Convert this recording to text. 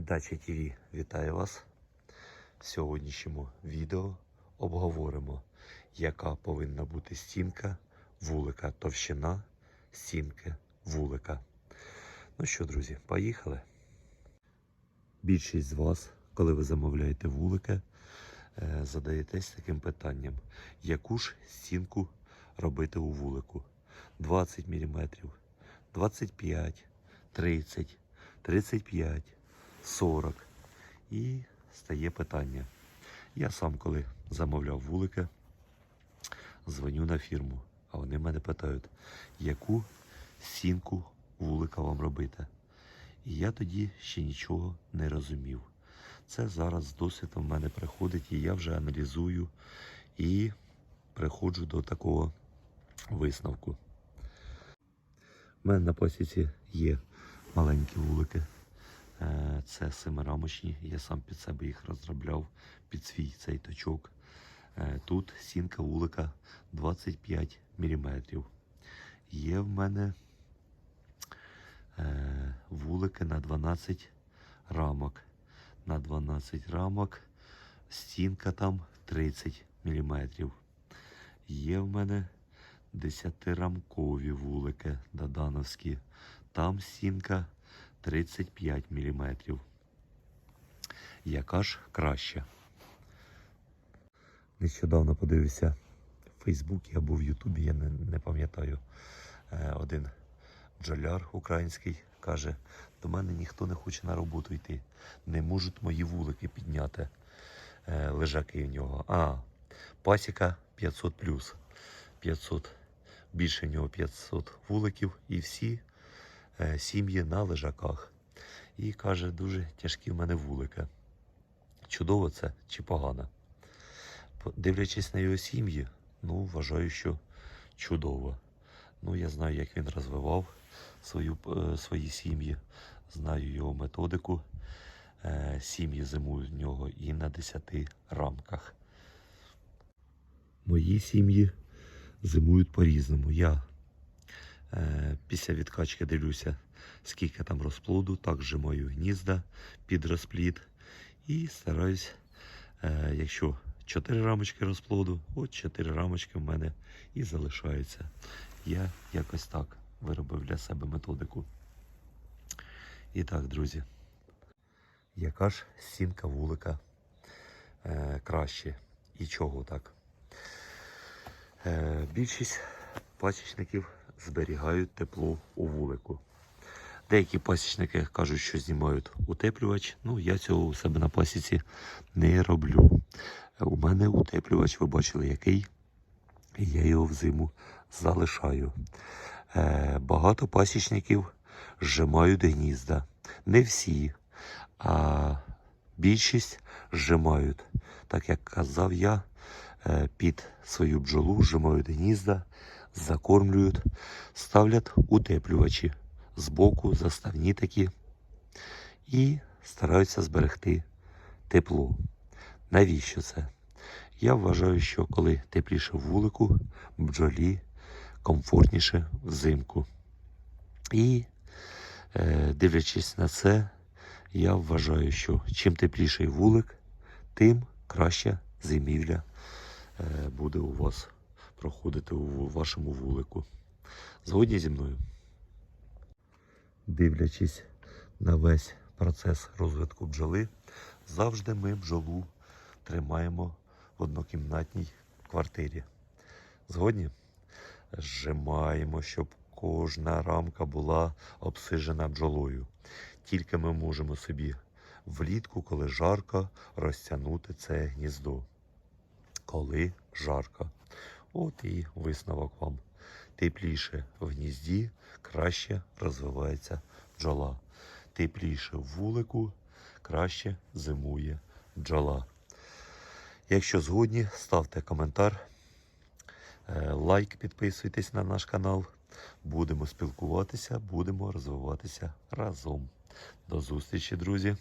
Дача ТВ вітаю вас. В сьогоднішньому відео обговоримо, яка повинна бути стінка вулика, товщина стінки вулика. Ну що, друзі, поїхали. Більшість з вас, коли ви замовляєте вулики, е, задаєтесь таким питанням: яку ж стінку робити у вулику? 20 мм, 25, 30, 35, 40. І стає питання. Я сам, коли замовляв вулики, дзвоню на фірму, а вони мене питають, яку стінку вулика вам робити. І я тоді ще нічого не розумів. Це зараз з досвідом в мене приходить, і я вже аналізую і приходжу до такого висновку. У мене на посіці є маленькі вулики. Е, Це семирамочні. Я сам під себе їх розробляв під свій цей точок. Е, Тут сінка вулика 25 мм. Є в мене е, вулики на 12 рамок. На 12 рамок стінка там 30 мм. Є в мене 10-рамкові вулики додановські. Там стінка 35 мм. Яка ж краща? Нещодавно подивився в Фейсбуці або в Ютубі, я не, не пам'ятаю. Е, Один бджоляр український каже: до мене ніхто не хоче на роботу йти. Не можуть мої вулики підняти е, лежаки в нього. А, пасіка 500 плюс. 500. Більше в нього 500 вуликів і всі сім'ї на лежаках. І каже, дуже тяжкі в мене вулики. Чудово це чи погано? Дивлячись на його сім'ї, ну, вважаю, що чудово. Ну, я знаю, як він розвивав свою, е, свої сім'ї, знаю його методику. Е, Сім'ї зимують в нього і на 10 рамках. Мої сім'ї зимують по-різному. Я е, після відкачки дивлюся, скільки там розплоду, так зжимаю гнізда під розплід. І стараюсь, е, якщо 4 рамочки розплоду, от 4 рамочки в мене і залишаються. Я якось так виробив для себе методику. І так, друзі, яка ж сімка вулика е, краще і чого так? Е, більшість пасічників зберігають тепло у вулику. Деякі пасічники кажуть, що знімають утеплювач. Ну, я цього у себе на пасіці не роблю. У мене утеплювач, ви бачили, який, я його взиму залишаю. Е, багато пасічників зжимають гнізда. Не всі, а більшість зжимають. Так як казав я, е, під свою бджолу зжимають гнізда, закормлюють, ставлять утеплювачі збоку, заставні такі, і стараються зберегти тепло. Навіщо це? Я вважаю, що коли тепліше в вулику, бджолі комфортніше взимку. І е, дивлячись на це, я вважаю, що чим тепліший вулик, тим краща зимівля е, буде у вас проходити у вашому вулику. Згодні зі мною. Дивлячись на весь процес розвитку бджоли, завжди ми бджолу тримаємо в однокімнатній квартирі. Згодні? Зжимаємо, щоб кожна рамка була обсижена бджолою. Тільки ми можемо собі влітку, коли жарко, розтягнути це гніздо. Коли жарко. От і висновок вам. Тепліше в гнізді, краще розвивається бджола. Тепліше в вулику, краще зимує бджола. Якщо згодні, ставте коментар, е, лайк, підписуйтесь на наш канал. Будемо спілкуватися, будемо розвиватися разом. До зустрічі, друзі!